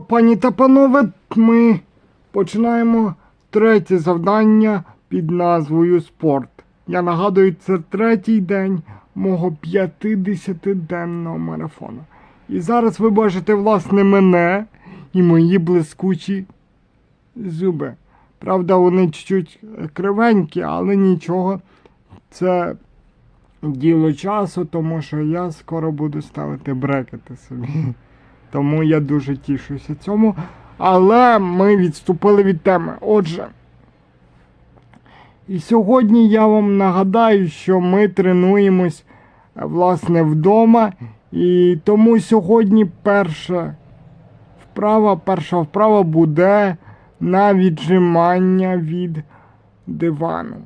Пані та панове, ми починаємо третє завдання під назвою Спорт. Я нагадую, це третій день мого 50-денного марафону. І зараз ви бачите, власне, мене і мої блискучі зуби. Правда, вони чуть-чуть кривенькі, але нічого. Це діло часу, тому що я скоро буду ставити брекети собі. Тому я дуже тішуся цьому. Але ми відступили від теми. Отже. І сьогодні я вам нагадаю, що ми тренуємось е, власне вдома. І тому сьогодні перша вправа, перша вправа буде на віджимання від дивану.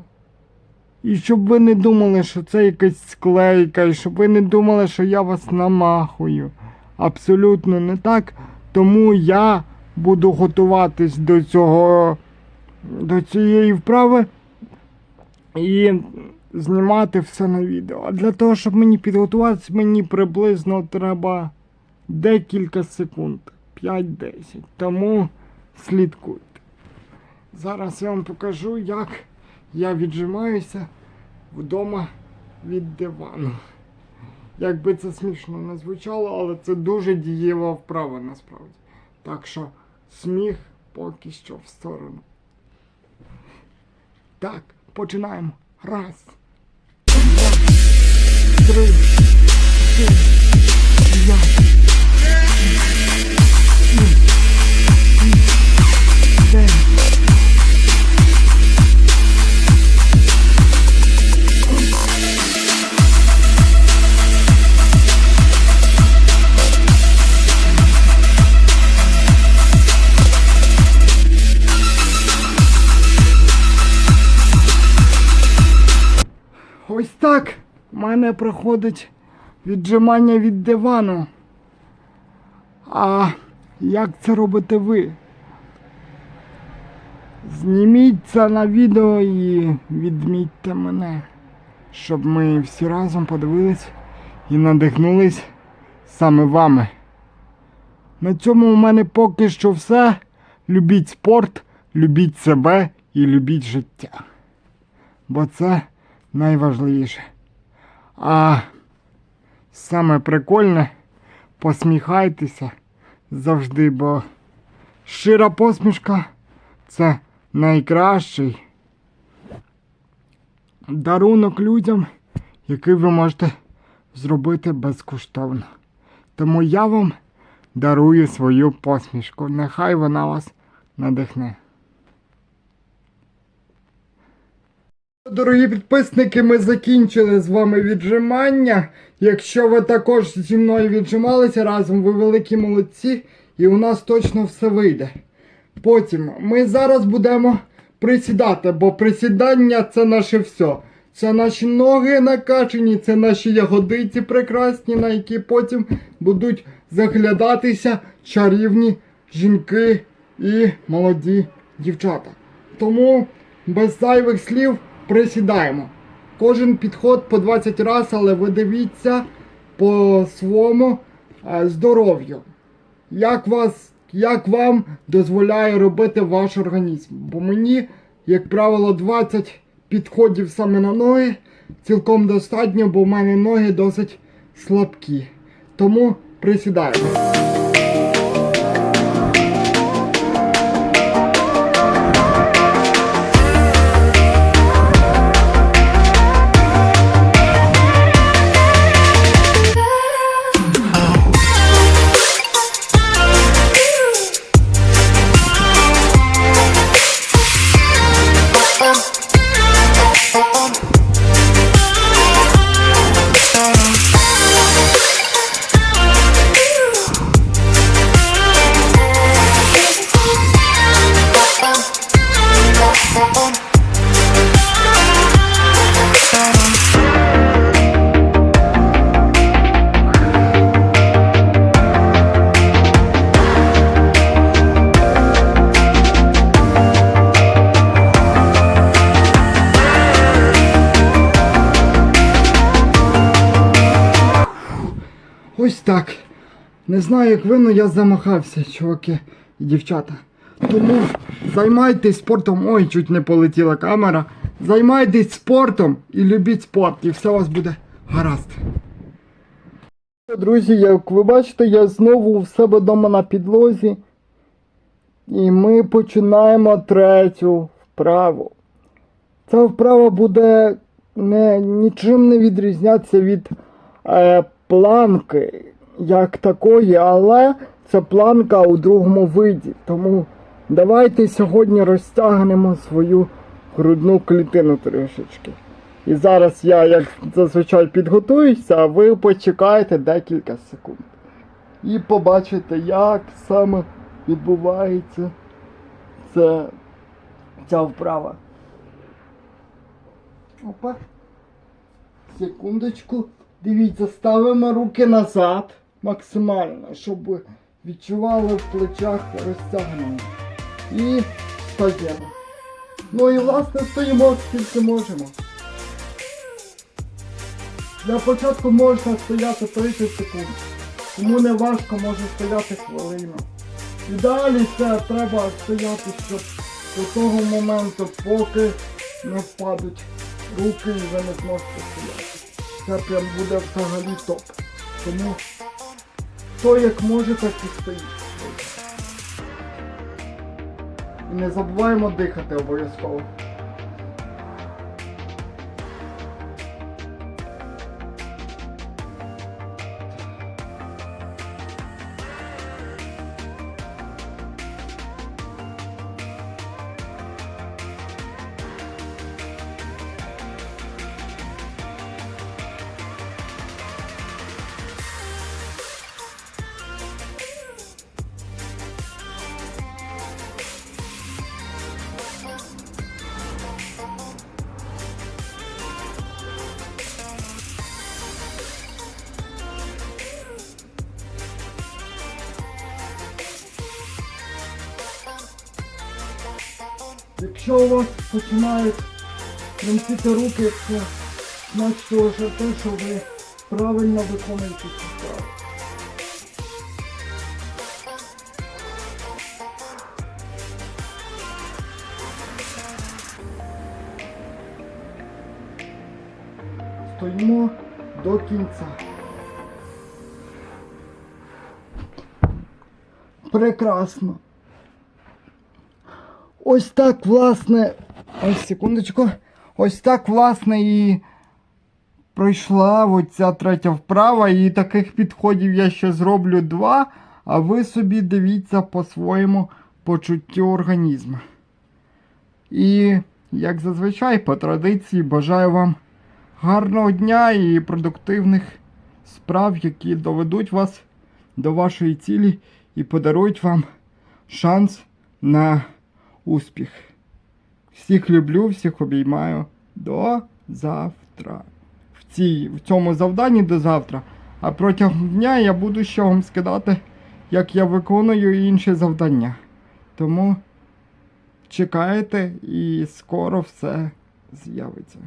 І щоб ви не думали, що це якась склейка, і щоб ви не думали, що я вас намахую. Абсолютно не так. Тому я буду готуватись до цього, до цієї вправи і знімати все на відео. А для того, щоб мені підготуватися, мені приблизно треба декілька секунд. 5-10. Тому слідкуйте. Зараз я вам покажу, як я віджимаюся вдома від дивану. Як би це смішно не звучало, але це дуже дієва вправа насправді. Так що сміх поки що в сторону. Так, починаємо. Раз. Два. Три. Чотири. П'ять. сім, вісім, дев'ять. Мене проходить віджимання від дивану. А як це робите ви? Зніміть це на відео і відмітьте мене, щоб ми всі разом подивились і надихнулись саме вами. На цьому у мене поки що все. Любіть спорт, любіть себе і любіть життя. Бо це найважливіше. А саме прикольне посміхайтеся завжди, бо щира посмішка це найкращий дарунок людям, який ви можете зробити безкоштовно. Тому я вам дарую свою посмішку. Нехай вона вас надихне. Дорогі підписники, ми закінчили з вами віджимання. Якщо ви також зі мною віджималися разом, ви великі молодці, і у нас точно все вийде. Потім ми зараз будемо присідати, бо присідання це наше все. Це наші ноги накачані, це наші ягодиці прекрасні, на які потім будуть заглядатися чарівні жінки і молоді дівчата. Тому без зайвих слів присідаємо. Кожен підход по 20 разів, але ви дивіться по своєму е, здоров'ю. Як, вас, як вам дозволяє робити ваш організм? Бо мені, як правило, 20 підходів саме на ноги цілком достатньо, бо в мене ноги досить слабкі. Тому присідаємо. Ось так. Не знаю, як ви, але я замахався, чуваки і дівчата. Тому займайтесь спортом. Ой, чуть не полетіла камера. Займайтесь спортом і любіть спорт, і все у вас буде гаразд. Друзі, як ви бачите, я знову в себе вдома на підлозі. І ми починаємо третю вправу. Ця вправа буде не, нічим не відрізнятися від е, планки як такої, але це планка у другому виді. Тому давайте сьогодні розтягнемо свою грудну клітину трішечки. І зараз я, як зазвичай, підготуюся, а ви почекаєте декілька секунд. І побачите, як саме відбувається це, ця вправа. Опа. Секундочку. Дивіться, ставимо руки назад максимально, щоб відчували в плечах розтягнення. І стаємо. Ну і власне стоїмо скільки можемо. Для початку можна стояти 30 секунд. Кому не важко, може стояти хвилину. І далі це треба стояти, щоб до того моменту, поки не впадуть руки і ви не зможете стояти. Прям буде взагалі топ. Тому хто як може, так і стоїть. І не забуваємо дихати обов'язково. Якщо у вас починають тремтіти руки, це значить вже те, що ви правильно виконуєте цю справу. Стоїмо до кінця. Прекрасно. Ось так, власне. Ось секундочку. Ось так, власне, і пройшла оця третя вправа. І таких підходів я ще зроблю два. А ви собі дивіться по своєму почуттю організму. І, як зазвичай, по традиції бажаю вам гарного дня і продуктивних справ, які доведуть вас до вашої цілі і подарують вам шанс на успіх. Всіх люблю, всіх обіймаю. До завтра. В, цій, в цьому завданні до завтра. А протягом дня я буду ще вам скидати, як я виконую інші завдання. Тому чекайте і скоро все з'явиться.